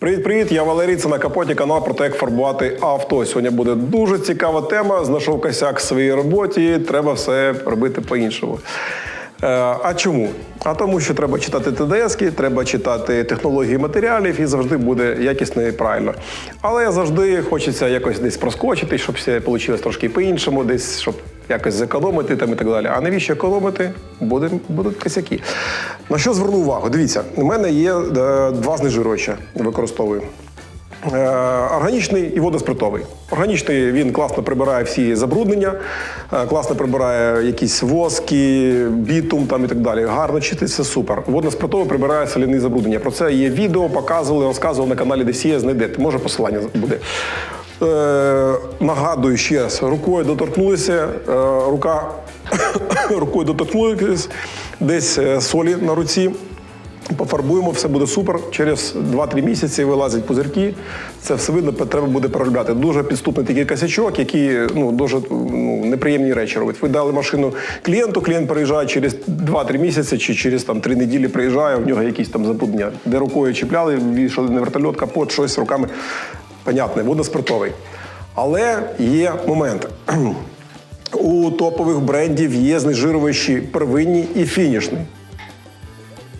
Привіт-привіт, я Валерій, це на капоті канал про те, як фарбувати авто. Сьогодні буде дуже цікава тема. Знайшов косяк в своїй роботі, треба все робити по-іншому. Е, а чому? А тому, що треба читати ТДСки, треба читати технології матеріалів і завжди буде якісно і правильно. Але завжди хочеться якось десь проскочити, щоб все вийшло трошки по-іншому, десь щоб якось зекономити там і так далі. А навіщо економити? Буде, будуть косяки. На що зверну увагу? Дивіться, у мене є е, два знежирювача, використовую. Е, Органічний і водоспритовий. Органічний він класно прибирає всі забруднення, е, класно прибирає якісь воски, бітум там і так далі. Гарно чистить, все супер. Водоспритовий прибирає соляні забруднення. Про це є відео, показували, розказували на каналі Десія, знайдете. Може посилання буде. Е, нагадую ще раз, рукою доторкнулися, е, рука рукою доторкнулися, десь е, солі на руці. Пофарбуємо, все буде супер. Через 2-3 місяці вилазять пузирки. Це все видно, треба буде переробляти. Дуже підступний такий косячок, який ну, дуже ну, неприємні речі робить. Ви дали машину клієнту, клієнт приїжджає через 2-3 місяці чи через там, 3 неділі приїжджає, в нього якісь там забруднення. Де рукою чіпляли, вішали на вертольот, капот, щось руками. Понятне, водоспиртовий. Але є момент. У топових брендів є знежирювачі первинні і фінішні.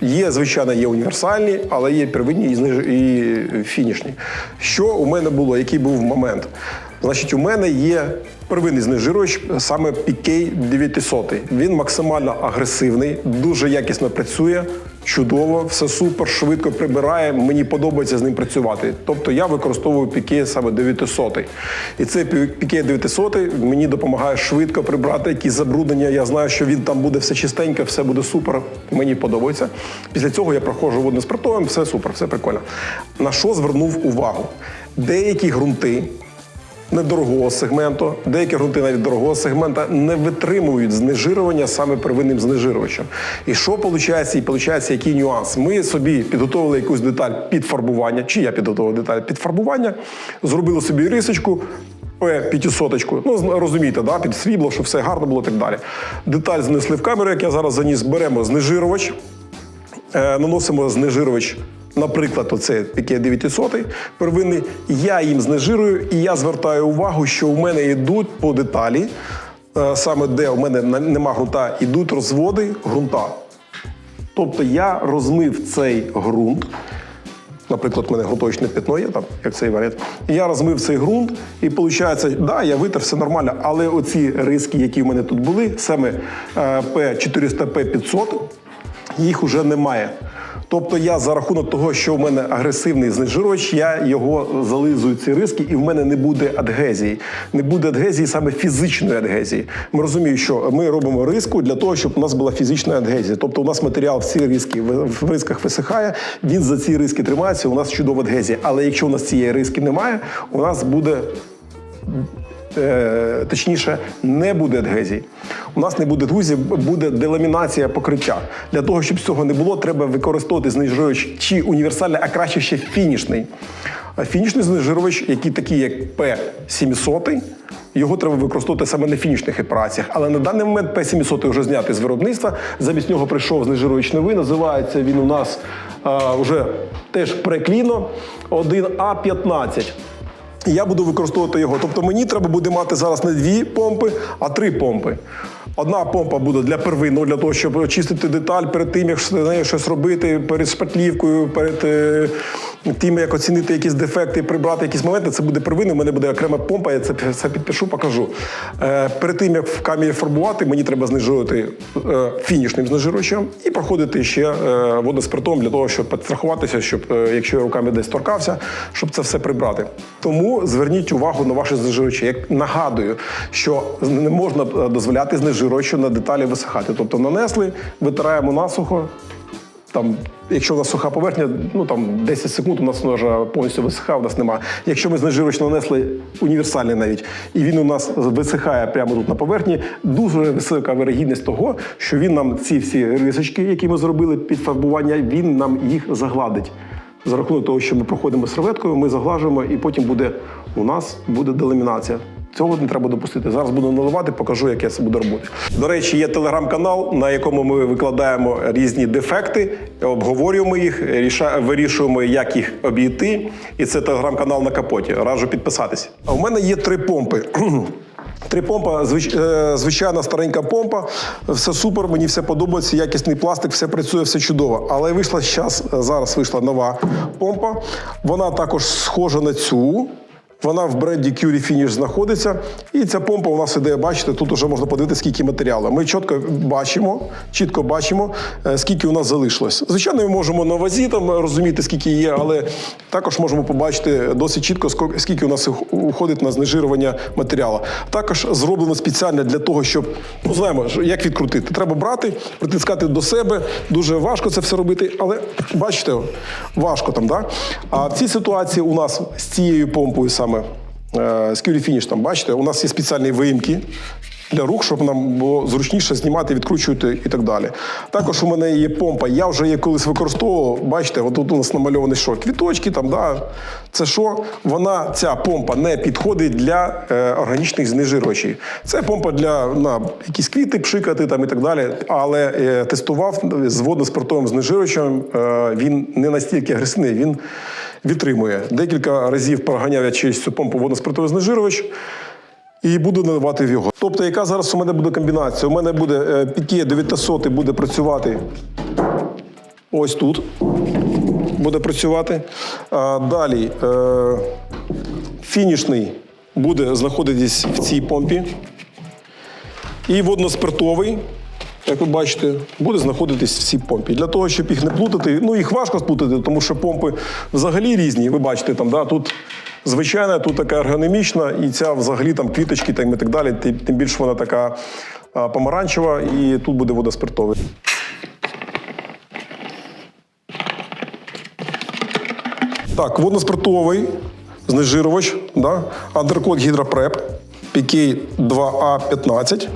Є, звичайно, є універсальні, але є первинні і, фінішні. Що у мене було? Який був момент? Значить, у мене є первинний знежирювач, саме PK 900. Він максимально агресивний, дуже якісно працює, чудово, все супер, швидко прибирає. Мені подобається з ним працювати. Тобто я використовую PK саме 900. І цей PK 900 мені допомагає швидко прибрати якісь забруднення. Я знаю, що він там буде все чистенько, все буде супер. Мені подобається. Після цього я проходжу водноспиртовим, все супер, все прикольно. На що звернув увагу? Деякі ґрунти недорогого сегменту, деякі ґрунти навіть дорогого сегмента не витримують знежирування саме первинним знежирювачем. І що виходить? І виходить, який нюанс? Ми собі підготовили якусь деталь під фарбування, чи я підготовив деталь під фарбування, зробили собі рисочку. П-500, ну розумієте, да, під срібло, щоб все гарно було так далі. Деталь знесли в камеру, як я зараз заніс, беремо знежирювач, е, наносимо знежирювач, наприклад, оце таке 900 первинний. Я їм знежирую, і я звертаю увагу, що у мене йдуть по деталі, е, саме де у мене нема ґрунта, йдуть розводи ґрунта. Тобто я розмив цей ґрунт. Наприклад, у мене грунтовичне пятно є там, як цей варіант. Я розмив цей ґрунт, і виходить, да, я витер, все нормально. Але оці риски, які в мене тут були, саме е, P400, P500, їх вже немає. Тобто я за рахунок того, що в мене агресивний знежирювач, я його зализую ці риски, і в мене не буде адгезії. Не буде адгезії саме фізичної адгезії. Ми розуміємо, що ми робимо риску для того, щоб у нас була фізична адгезія. Тобто у нас матеріал всі риски в рисках висихає, він за ці риски тримається, у нас чудова адгезія. Але якщо у нас цієї риски немає, у нас буде точніше, не буде адгезії. У нас не буде друзів, буде деламінація покриття. Для того, щоб цього не було, треба використовувати знижувач чи універсальний, а краще ще фінішний. Фінішний знижувач, який такий, як P700, його треба використовувати саме на фінішних операціях. Але на даний момент P700 вже знятий з виробництва. Замість нього прийшов знижувач новий. Називається він у нас а, вже теж прекліно 1А15. І я буду використовувати його. Тобто мені треба буде мати зараз не дві помпи, а три помпи. Одна помпа буде для первинного, для того, щоб очистити деталь перед тим, як з щось робити, перед шпатлівкою, перед е, тим, як оцінити якісь дефекти, прибрати якісь моменти. Це буде первинний, у мене буде окрема помпа, я це, це підпишу, покажу. Е, перед тим, як в камері фарбувати, мені треба знижувати е, фінішним знижувачем і проходити ще е, водоспиртом для того, щоб підстрахуватися, щоб е, якщо я руками десь торкався, щоб це все прибрати. Тому зверніть увагу на ваші знижувачі. Як нагадую, що не можна е, дозволяти знижувачу на деталі висихати. Тобто нанесли, витираємо насухо. Там, якщо у нас суха поверхня, ну там 10 секунд у нас вже повністю висихає, у нас немає. Якщо ми знежирювач нанесли універсальний навіть, і він у нас висихає прямо тут на поверхні, дуже висока вирогідність того, що він нам ці всі рисочки, які ми зробили під фарбування, він нам їх загладить. За рахунок того, що ми проходимо серветкою, ми заглажуємо, і потім буде у нас буде деламінація. Цього не треба допустити. Зараз буду наливати, покажу, як я це буду робити. До речі, є телеграм-канал, на якому ми викладаємо різні дефекти, обговорюємо їх, вирішуємо, як їх обійти. І це телеграм-канал на капоті. Раджу підписатися. А у мене є три помпи. Три помпа, е, звичайна старенька помпа, все супер, мені все подобається, якісний пластик, все працює, все чудово. Але вийшла зараз, зараз вийшла нова помпа. Вона також схожа на цю. Вона в бренді Curie Finish знаходиться. І ця помпа у нас іде, бачите, тут вже можна подивитися, скільки матеріалу. Ми чітко бачимо, чітко бачимо, е, скільки у нас залишилось. Звичайно, ми можемо на вазі там розуміти, скільки є, але також можемо побачити досить чітко, скільки у нас уходить на знежирування матеріалу. Також зроблено спеціально для того, щоб ну знаємо, як відкрутити. Треба брати, притискати до себе. Дуже важко це все робити, але бачите, важко там, да? А в цій ситуації у нас з цією помпою саме е, з Finish, там бачите, у нас є спеціальні виїмки. Для рук, щоб нам було зручніше знімати, відкручувати і так далі. Також у мене є помпа. Я вже її колись використовував. Бачите, от тут у нас намальований що? Квіточки там, да. Це що? Вона, ця помпа не підходить для е, органічних знежирювачів. Це помпа для на якісь квіти пшикати там і так далі. Але е, тестував з водно-спиртовим знежирювачем. Е, він не настільки агресивний, він відтримує. Декілька разів проганяв я цю помпу водно-спиртовий знежирювач. І буду наливати в його. Тобто, яка зараз у мене буде комбінація? У мене буде е, піке 900 буде працювати ось тут. Буде працювати. А, далі е, фінішний буде знаходитись в цій помпі. І водноспиртовий, як ви бачите, буде знаходитись в цій помпі. Для того, щоб їх не плутати, ну їх важко сплутати, тому що помпи взагалі різні. Ви бачите, там, да, тут звичайна, тут така ергономічна, і ця взагалі там квіточки там, і так далі. Тим, більше вона така а, помаранчева, і тут буде водоспиртовий. Так, водноспиртовий знежирювач, да? Андеркод Гідропреп, PK 2А15.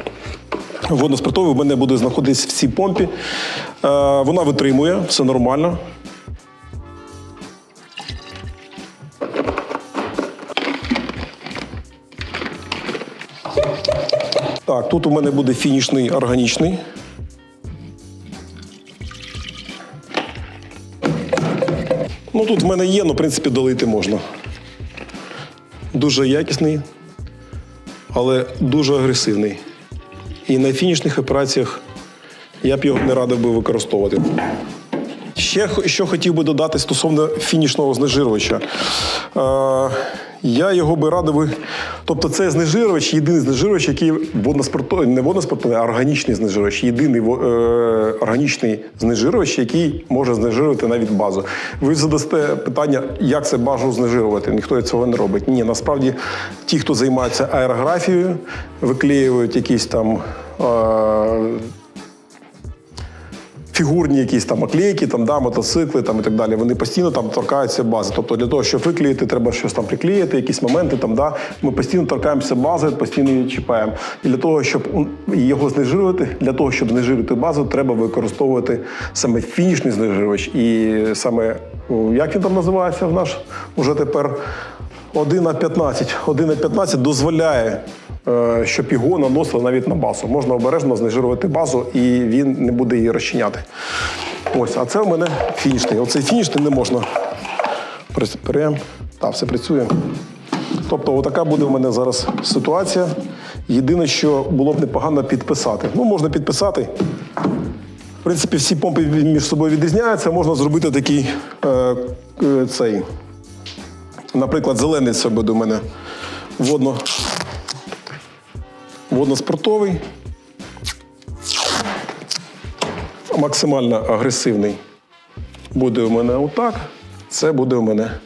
Водноспиртовий в мене буде знаходитись в цій помпі. Е, вона витримує, все нормально. Так, тут у мене буде фінішний органічний. Ну тут в мене є, але в принципі долити можна. Дуже якісний, але дуже агресивний. І на фінішних операціях я б його не радив би використовувати. Ще що хотів би додати стосовно фінішного знежирювача. Е, я його би радив. Тобто, це знежирювач, єдиний знежирювач, який водноспиртовий, не водноспиртовий, а органічний знежирювач. Єдиний е, органічний знежирювач, який може знежирювати навіть базу. Ви задасте питання, як це бажано знежирювати. Ніхто цього не робить. Ні, насправді ті, хто займається аерографією, виклеюють якісь там. Е, фігурні якісь там оклейки, там, да, мотоцикли там, і так далі. Вони постійно там торкаються бази. Тобто для того, щоб виклеїти, треба щось там приклеїти, якісь моменти. Там, да. Ми постійно торкаємося бази, постійно її чіпаємо. І для того, щоб його знежирювати, для того, щоб знежирити базу, треба використовувати саме фінішний знежирювач. І саме, як він там називається в наш уже тепер 1 на 15. 1 на 15 дозволяє, е, щоб його наносили навіть на базу. Можна обережно знежирувати базу, і він не буде її розчиняти. Ось, а це в мене фінішний. Оцей фінішний не можна. Прям, так, все працює. Тобто, отака буде в мене зараз ситуація. Єдине, що було б непогано підписати. Ну, можна підписати. В принципі, всі помпи між собою відрізняються. Можна зробити такий е, цей. Наприклад, зелений це буде у мене водно, водноспортовий, максимально агресивний буде у мене отак. Це буде у мене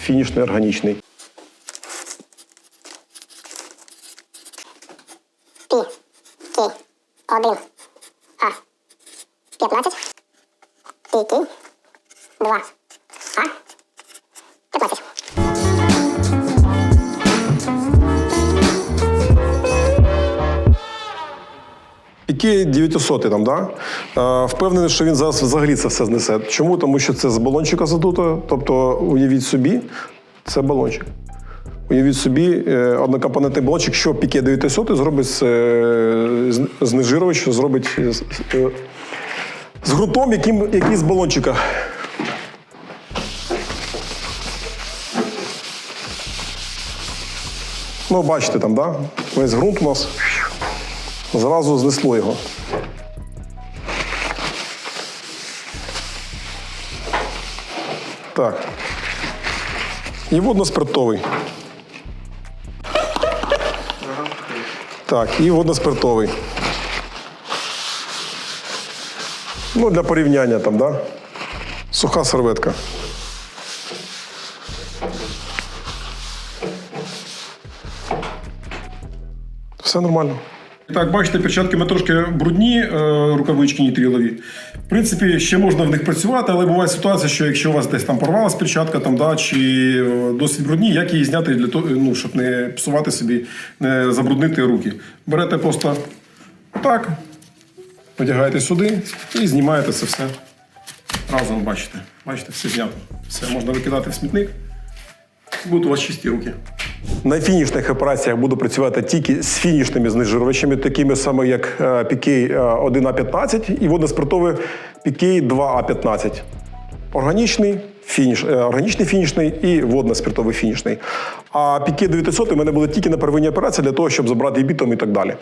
фінішний органічний. Пі. Ки. Один. А. 15. Пі. Ки. Два. Які 900 там, да? Е, впевнений, що він зараз взагалі це все знесе. Чому? Тому що це з балончика задуто. Тобто, уявіть собі, це балончик. Уявіть собі, е, однокомпонентний балончик, що піке 900 зробить з, е, з- знежирювач, зробить з, е, з ґрунтом, яким, який з балончика. Ну, бачите там, да? Весь ґрунт у нас зразу знесло його. Так. І водно-спиртовий. Так, і водно-спиртовий. Ну, для порівняння там, да? Суха серветка. Все нормально. Так, бачите, перчатки ми трошки брудні, е, рукавички нітрилові. В принципі, ще можна в них працювати, але буває ситуація, що якщо у вас десь там порвалась перчатка, там, да, чи е, досить брудні, як її зняти для того, ну, щоб не псувати собі, не забруднити руки. Берете просто так, одягаєте сюди і знімаєте це все. Разом бачите. Бачите, все знято. Все можна викидати в смітник. Будуть у вас чисті руки. На фінішних операціях буду працювати тільки з фінішними знижувачами, такими саме як пікей 1А15 і водноспиртовий Пікей 2А15. Органічний, фініш, е, органічний фінішний і водно-спиртовий фінішний. А PK 900 у мене буде тільки на первинній операції для того, щоб забрати бітом і так далі.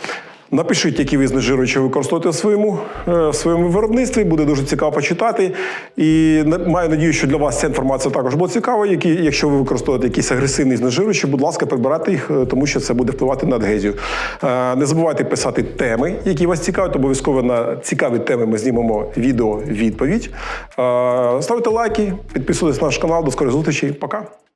Напишіть, які ви знежирювачі використовуєте в своєму, е, в своєму виробництві. Буде дуже цікаво почитати. І маю надію, що для вас ця інформація також буде цікава. Які, якщо ви використовуєте якісь агресивні знежирювачі, будь ласка, прибирайте їх, е, тому що це буде впливати на адгезію. Е, Не забувайте писати теми, які вас цікавлять. Обов'язково на цікаві теми ми знімемо відео відповідь. Ставте лайки, підписуйтесь на наш канал. До скорої зустрічі. Пока.